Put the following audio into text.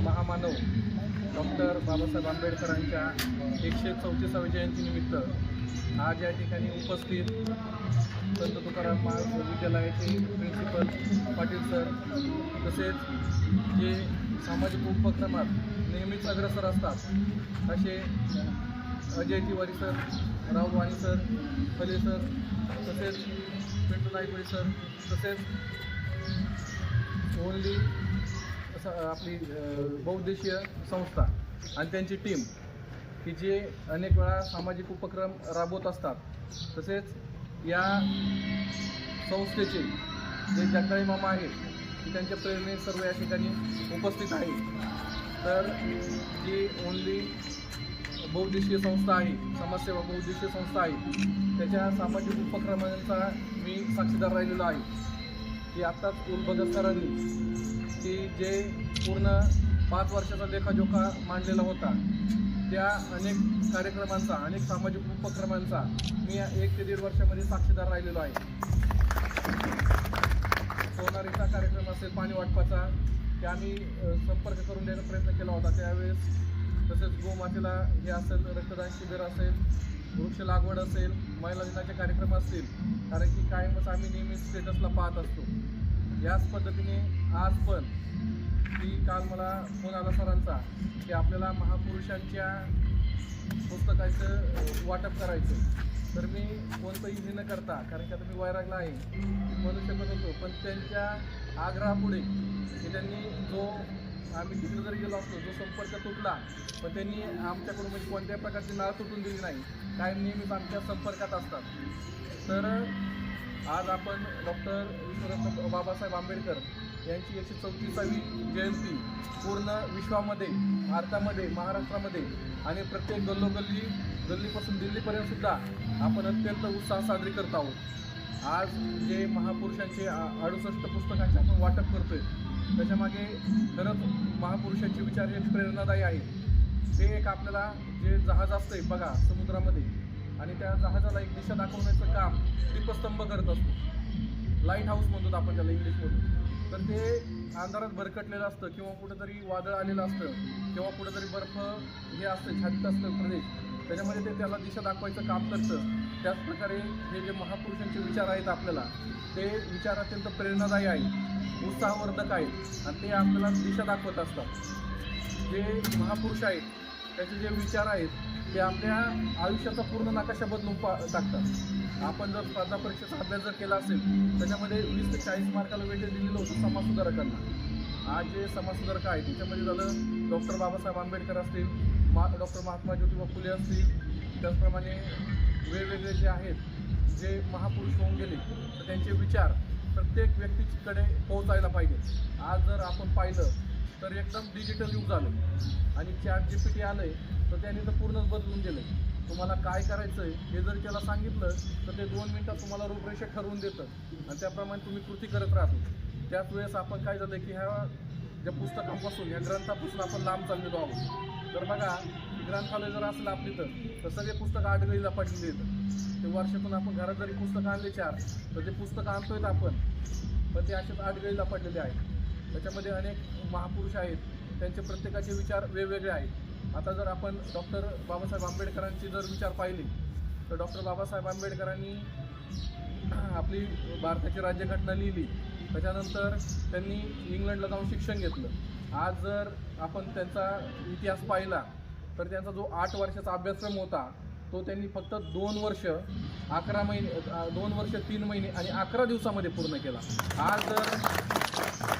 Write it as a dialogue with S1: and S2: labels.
S1: महामानव डॉक्टर बाबासाहेब आंबेडकरांच्या एकशे चौतीसाव्या जयंतीनिमित्त आज या ठिकाणी उपस्थित संत तुकाराम महाविद्यालयाचे प्रिन्सिपल पाटील सर तसेच जे सामाजिक उपक्रमात नेहमीच अग्रसर असतात असे Ajay Tiwari sir Rao Vani sir Phale sir तसेच पिंटू नाईकवडी सर तसेच ओनली आपली अ, बहुउद्देशीय संस्था आणि त्यांची टीम की जे अनेक वेळा सामाजिक उपक्रम राबवत असतात. तसेच या संस्थेचे जे जगदाळी मामा आहेत त्यांच्या प्रेरणे सर्व या ठिकाणी उपस्थित आहे तर जी ओनली बहुउद्देशीय संस्था आहे समाजसेवा बहुउद्देशीय संस्था आहे त्याच्या सामाजिक उपक्रमांचा मी साक्षीदार राहिलेलो आहे. की आत्ताच उलभगत सरांनी की जे पूर्ण पाच वर्षाचा लेखाजोखा मांडलेला होता त्या अनेक कार्यक्रमांचा अनेक सामाजिक उपक्रमांचा मी एक ते दीड वर्षामध्ये साक्षीदार राहिलेलो आहे. सोनारीचा कार्यक्रम असेल पाणी वाटपाचा ते आम्ही संपर्क करून देण्याचा प्रयत्न केला होता त्यावेळेस. तसेच गोमातेला हे असेल रक्तदान शिबिर असेल वृक्ष लागवड असेल महिला दिनाचे कार्यक्रम असतील कारण की कायमच आम्ही नेहमी स्टेटसला पाहत असतो. याच पद्धतीने आज पण की काल मला फोन आला सरांचा की आपल्याला महापुरुषांच्या पुस्तकाचं वाटप करायचं तर मी कोणतंही हे न करता कारण की आता मी वैरागला आहे म्हणू शकत होतो पण त्यांच्या आग्रहापुढे की त्यांनी जो आम्ही तिकडे जरी गेलो असतो जो संपर्क तुटला पण त्यांनी आमच्याकडून म्हणजे कोणत्याही प्रकारची नाळ तुटून दिली नाही. कायम नेहमीच आमच्या संपर्कात असतात. तर आज आपण डॉक्टर विश्वरत्न बाबासाहेब आंबेडकर यांची एकशे चौतीसावी जयंती पूर्ण विश्वामध्ये भारतामध्ये महाराष्ट्रामध्ये आणि प्रत्येक गल्लोगल्ली गल्लीपासून दिल्लीपर्यंत सुद्धा आपण अत्यंत उत्साह साजरी करत आहोत. आज जे महापुरुषांचे अडुसष्ट पुस्तकांचे आपण वाटप करतोय त्याच्यामागे खरंच महापुरुषांचे विचार हे प्रेरणादायी आहेत. ते एक आपल्याला जे जहाज असतंय बघा समुद्रामध्ये आणि त्या जहाजाला एक दिशा दाखवण्याचं काम दीपस्तंभ करत असतो. लाइट हाऊस म्हणतो आपण त्याला इंग्लिशमधून तर ते अंधारात भरकटलेलं असतं किंवा कुठंतरी वादळ आलेलं असतं किंवा कुठंतरी बर्फ हे असतं छातीत असतं प्रदेश. त्याच्यामध्ये ते त्याला दिशा दाखवायचं काम करतं. त्याचप्रकारे हे जे महापुरुषांचे विचार आहेत आपल्याला ते विचार अत्यंत प्रेरणादायी आहेत उत्साहवर्धक आहेत आणि ते आपल्याला दिशा दाखवत असतात. जे महापुरुष आहेत त्याचे जे विचार आहेत ते आपल्या आयुष्याचा पूर्ण नकाशा बदलून पा टाकतात. आपण जर स्पर्धा परीक्षेचा अभ्यास जर केला असेल त्याच्यामध्ये वीस ते चाळीस मार्काला वेटेज दिलेलं होतं समाजसुधारकांना. आज जे समाजसुधारक आहेत त्याच्यामध्ये झालं डॉक्टर बाबासाहेब आंबेडकर असतील मा डॉक्टर महात्मा ज्योतिबा फुले असतील त्याचप्रमाणे वेगवेगळे जे आहेत जे महापुरुष होऊन गेले तर त्यांचे विचार प्रत्येक व्यक्तीकडे पोहोचायला पाहिजे. आज जर आपण पाहिलं तर एकदम डिजिटल युग झालं. आणि चॅट जी पी टी आलं आहे तर त्याने तर पूर्णच बदलून गेलं तुम्हाला काय करायचं आहे हे जर त्याला सांगितलं तर ते दोन मिनटात तुम्हाला रूपरेषा ठरवून देतं. आणि त्याप्रमाणे तुम्ही कृती करत राहतो. त्याच वेळेस आपण काय झालं की ह्या ज्या पुस्तकांपासून ह्या ग्रंथापासून आपण लांब चाललेलो आहोत. तर बघा ग्रंथालय जर असलं आपली तर तर सगळे पुस्तकं आडगळीला पडलेली आहेत. ते वर्षातून आपण घरात जरी पुस्तकं आणले चार तर ते पुस्तकं आणतोय आपण पण ते असेच आडगळीला पडलेले आहेत. त्याच्यामध्ये अनेक महापुरुष आहेत. त्यांचे प्रत्येकाचे विचार वेगवेगळे आहेत. आता जर आपण डॉक्टर बाबासाहेब आंबेडकरांची जर विचार पाहिले तर डॉक्टर बाबासाहेब आंबेडकरांनी आपली भारताची राज्यघटना लिहिली. त्याच्यानंतर त्यांनी इंग्लंडला जाऊन शिक्षण घेतलं. आज जर आपण त्यांचा इतिहास पाहिला तर त्यांचा जो आठ वर्षाचा अभ्यासक्रम होता तो त्यांनी फक्त दोन वर्ष अकरा महिने दोन वर्ष तीन महिने आणि अकरा दिवसामध्ये पूर्ण केला. आज जर